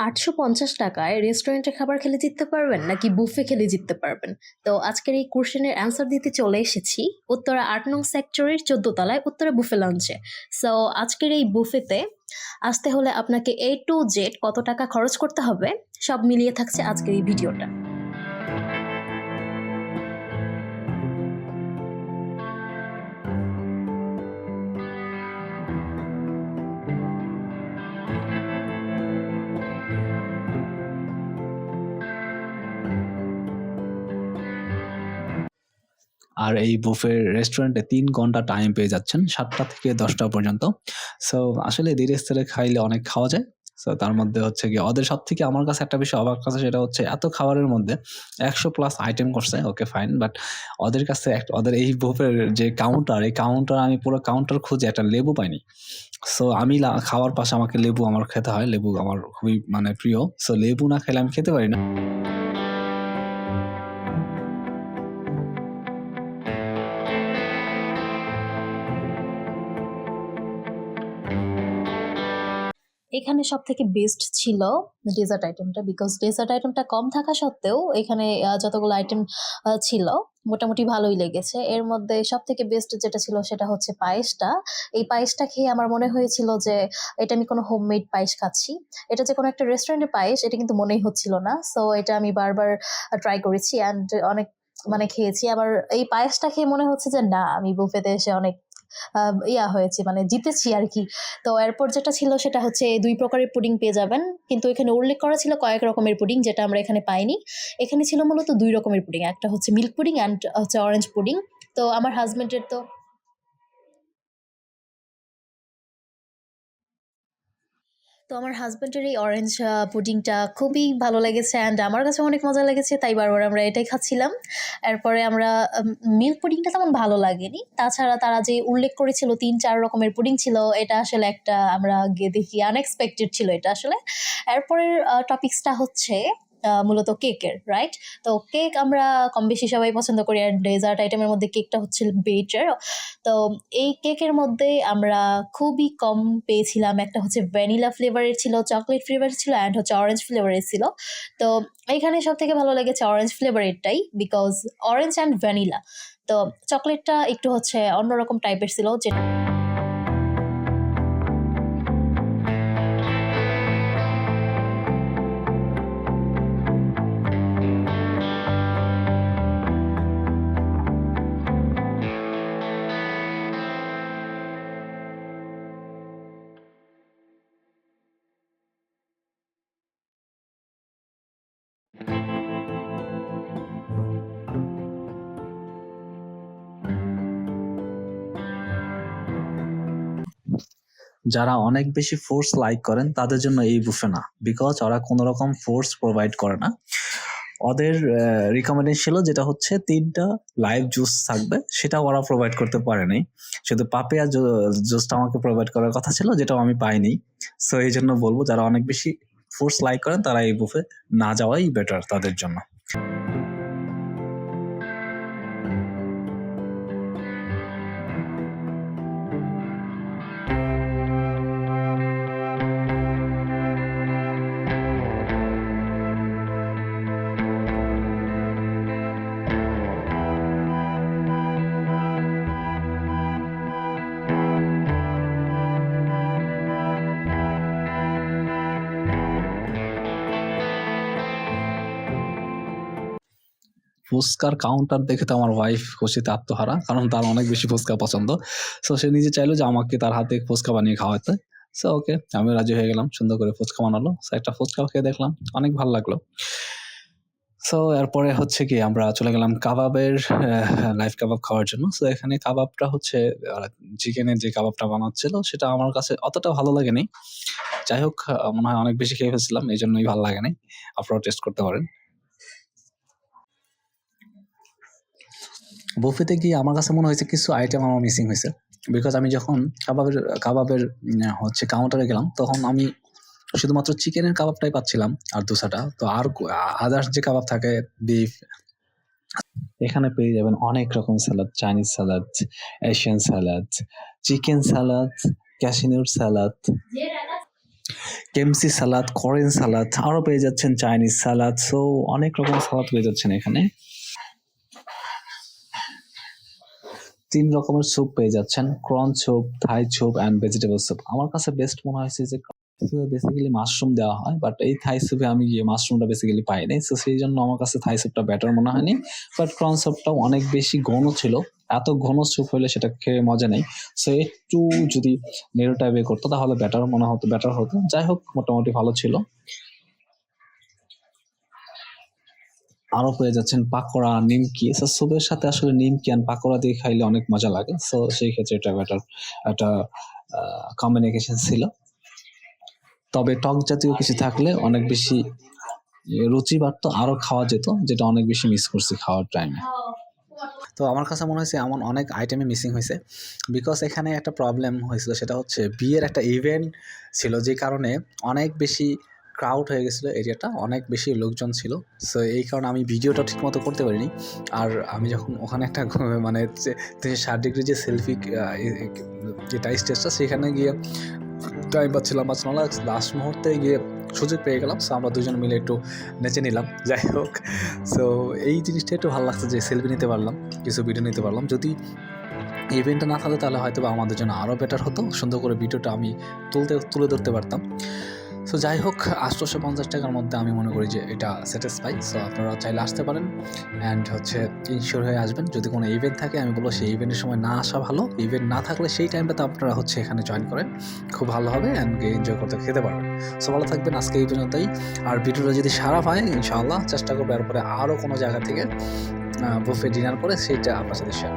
আটশো পঞ্চাশ টাকায় রেস্টুরেন্টে খাবার খেলে জিততে পারবেন নাকি বুফে খেলে জিততে পারবেন? তো আজকের এই কোশ্চেনের অ্যান্সার দিতে চলে এসেছি উত্তরা আট নং সেক্টরের চোদ্দ তলায় উত্তরা বুফে লঞ্চে সো আজকের এই বুফেতে আসতে হলে আপনাকে এ টু জেড কত টাকা খরচ করতে হবে সব মিলিয়ে থাকছে আজকের এই ভিডিওটা আর এই বুফে রেস্টুরেন্টে তিন ঘণ্টা টাইম পেয়ে যাচ্ছেন, সাতটা থেকে দশটা পর্যন্ত। সো আসলে ধীরে স্থিরে খাইলে অনেক খাওয়া যায়। সো তার মধ্যে হচ্ছে কি ওদের সব থেকে আমার কাছে একটা বিষয় অবাক কাছে সেটা হচ্ছে এত খাবারের মধ্যে একশো প্লাস আইটেম করছে ওকে ফাইন বাট ওদের কাছে ওদের এই বুফের যে কাউন্টার এই কাউন্টার আমি পুরো কাউন্টার খুঁজে একটা লেবু পাইনি। সো আমি খাওয়ার পাশে আমাকে লেবু আমার খেতে হয়, লেবু আমার খুবই মানে প্রিয়। সো লেবু না খেলে আমি খেতে পারি না। এখানে সব থেকে বেস্ট ছিল ডেজার্ট আইটেমটা বিকজ ডেজার্ট আইটেমটা কম থাকা সত্ত্বেও এখানে যতগুলো আইটেম ছিল, মোটামুটি ভালোই লেগেছে। এর মধ্যে সব থেকে বেস্ট যেটা ছিল সেটা হচ্ছে পায়েসটা। এই পায়েসটা খেয়ে আমার মনে হয়েছিল যে, এটা আমি কোনো হোমমেড পায়েস খাচ্ছি। এটা যে কোনো একটা রেস্টুরেন্টের পায়েস, এটা কিন্তু মনেই হচ্ছিল না। সো এটা আমি বারবার ট্রাই করেছি অ্যান্ড অনেক মানে খেয়েছি। আবার এই পায়েসটা খেয়ে মনে হচ্ছে যে, না, আমি বুফেতে এসে অনেক ইয়া হয়েছে মানে জিতেছি আর কি তো এরপর যেটা ছিল সেটা হচ্ছে দুই প্রকারের পুডিং পেয়ে যাবেন। কিন্তু এখানে উল্লেখ করা ছিল কয়েক রকমের পুডিং, যেটা আমরা এখানে পাইনি। এখানে ছিল মূলত দুই রকমের পুডিং, একটা হচ্ছে মিল্ক পুডিং অ্যান্ড হচ্ছে অরেঞ্জ পুডিং তো আমার হাজব্যান্ডের তো তো আমার হাজব্যান্ডের এই অরেঞ্জ পুডিংটা খুবই ভালো লেগেছে অ্যান্ড আমার কাছে অনেক মজা লেগেছে, তাই বারবার আমরা এটাই খাচ্ছিলাম। এরপরে আমরা মিল্ক পুডিংটা তেমন ভালো লাগেনি। তাছাড়া তারা যে উল্লেখ করেছিল তিন চার রকমের পুডিং ছিল, এটা আসলে একটা আমরা গিয়ে দেখি আনএক্সপেক্টেড ছিল এটা আসলে। এরপরের টপিক্সটা হচ্ছে মূলত কেকের রাইট তো কেক আমরা কম বেশি সবাই পছন্দ করি আর ডেজার্ট আইটেমের মধ্যে কেকটা হচ্ছে বেটার তো এই কেকের মধ্যে আমরা খুবই কম পেয়েছিলাম, একটা হচ্ছে ভ্যানিলা ফ্লেভারের ছিল চকলেট ফ্লেভারের ছিল অ্যান্ড হচ্ছে অরেঞ্জ ফ্লেভারের ছিল। তো এইখানে সব থেকে ভালো লেগেছে অরেঞ্জ ফ্লেভারেরটাই বিকজ অরেঞ্জ অ্যান্ড ভ্যানিলা তো চকলেটটা একটু হচ্ছে অন্যরকম টাইপের ছিল, যেটা যারা অনেক বেশি ফোর্স লাইক করেন, তাদের জন্য এই বুফে না। বিকজ ওরা কোনো রকম ফোর্স প্রোভাইড করে না। ওদের রিকমেন্ডেশন ছিল যেটা হচ্ছে তিনটা লাইভ জুস থাকবে, সেটা ওরা প্রোভাইড করতে পারেনি। শুধু পাপিয়া জুসটা আমাকে প্রোভাইড করার কথা ছিল, যেটাও আমি পাইনি। সো এই জন্য বলব, যারা অনেক বেশি ফোর্স লাইক করেন, তারা এই বুফে না যাওয়াই বেটার তাদের জন্য। ফুচকার কাউন্টার দেখে তো আমার ওয়াইফ খুশিতে আত্মহারা, কারণ তার অনেক বেশি ফুচকা পছন্দ। সো সে নিজে চাইলো যে আমাকে তার হাতে ফুচকা বানিয়ে খাওয়াতে। সো ওকে আমি রাজি হয়ে গেলাম, সুন্দর করে ফুচকা বানালো। সো একটা ফুচকা খেয়ে দেখলাম, অনেক ভালো লাগল। সো এরপরে হচ্ছে কি, আমরা চলে গেলাম কাবাবের লাইভ কাবাব খাওয়ার জন্য। সো এখানে কাবাবটা হচ্ছে চিকেনের যে কাবাবটা বানাচ্ছিল, সেটা আমার কাছে অতটা ভালো লাগেনি। যাই হোক মনে হয় অনেক বেশি খেয়ে ফেলছিলাম এই জন্যই ভালো লাগেনি। আপনারাও টেস্ট করতে পারেন। বুফেতে গিয়ে আমার কাছে মনে হয়েছে কিছু আইটেম আমার মিসিং হয়েছে। বিকজ আমি যখন কাবাবের কাবাবের হচ্ছে কাউন্টারে গেলাম, তখন আমি শুধুমাত্র চিকেনের কাবাবটাই পাচ্ছিলাম আর দোসাটা। তো আর আদার্স যে কাবাব থাকে বিফ এখানে পেয়ে যাবেন অনেক রকম salad Chinese salad Asian salad chicken salad ক্যাশিনিউর salad কেমসি সালাদ করেন সালাদ আরও পেয়ে যাচ্ছেন চাইনিজ সালাদ সো অনেক রকম সালাদ পেয়ে যাচ্ছেন এখানে। তিন রকমের স্যুপ পেয়ে যাচ্ছেন। Corn soup Thai soup and vegetable soup আমার কাছে বেস্ট মনে হয়েছে যে বেসিক্যালি মাশরুম দেওয়া হয় বাট এই থাই স্যুপে আমি মাশরুমটা বেসিক্যালি পাইনি সো সেই জন্য আমার কাছে থাই স্যুপটা বেটার মনে হয়নি। বাট ক্রন স্যুপটাও অনেক বেশি ঘন ছিল, এত ঘন স্যুপ হলে সেটা খেয়ে মজা নেই। সো একটু যদি নেরো টাইপে করতো, তাহলে বেটার মনে হতো বেটার হতো। যাই হোক, মোটামুটি ভালো ছিল। আরও পেয়ে যাচ্ছেন পাকোড়া, নিমকি। সো স্যুপের সাথে আসলে নিমকি আর পাকোড়া দিয়ে খাইলে অনেক মজা লাগে। সো সেই ক্ষেত্রে এটা বেটার একটা কমিউনিকেশন ছিল। তবে টক জাতীয় কিছু থাকলে অনেক বেশি রুচি বাড়তো আরও খাওয়া যেত, যেটা অনেক বেশি মিস করছি খাওয়ার টাইমে তো আমার কাছে মনে হয়েছে এমন অনেক আইটেমই মিসিং হয়েছে। বিকজ এখানে একটা প্রবলেম হয়েছিল, সেটা হচ্ছে বিয়ের একটা ইভেন্ট ছিল, যে কারণে অনেক বেশি ক্রাউড হয়ে গেছিল এরিয়াটা অনেক বেশি লোকজন ছিল। সো এই কারণে আমি ভিডিওটা ঠিকমতো করতে পারিনি। আর আমি যখন ওখানে একটা মানে তিনশো ষাট ডিগ্রি যে সেলফি যেটা স্টেজটা সেখানে গিয়ে টাইম পাচ্ছিলাম পাচ্ছিলাম লাস্ট মুহূর্তে গিয়ে সুযোগ পেয়ে গেলাম। সো আমরা দুজন মিলে একটু নেচে নিলাম। যাই হোক। সো এই জিনিসটা একটু ভালো লাগছে যে সেলফি নিতে পারলাম, কিছু ভিডিও নিতে পারলাম। যদি ইভেন্টটা না থাকতো তাহলে হয়তো আমাদের জন্য আরও বেটার হতো। সুন্দর করে ভিডিওটা আমি তুলতে, তুলে ধরতে পারতাম। সো যাই হোক আটশোশো পঞ্চাশ টাকার মধ্যে আমি মনে করি যে এটা স্যাটিসফাই সো আপনারা চাইলে আসতে পারেন অ্যান্ড হচ্ছে ইনশিওর হয়ে আসবেন। যদি কোনো ইভেন্ট থাকে, আমি বলব সেই ইভেন্টের সময় না আসা ভালো। ইভেন্ট না থাকলে সেই টাইমটাতে আপনারা হচ্ছে এখানে জয়েন করেন। খুব ভালো হবে অ্যান্ড এনজয় করতে খেতে পারবেন। সো ভালো থাকবেন আজকে এই পর্যন্তই। আর ভিডিওটা যদি সারা পায়, ইনশাআল্লাহ চেষ্টা করব এরপরে আরও কোনো জায়গা থেকে বুফে ডিনার করে সেইটা আপনার সাথে শেয়ার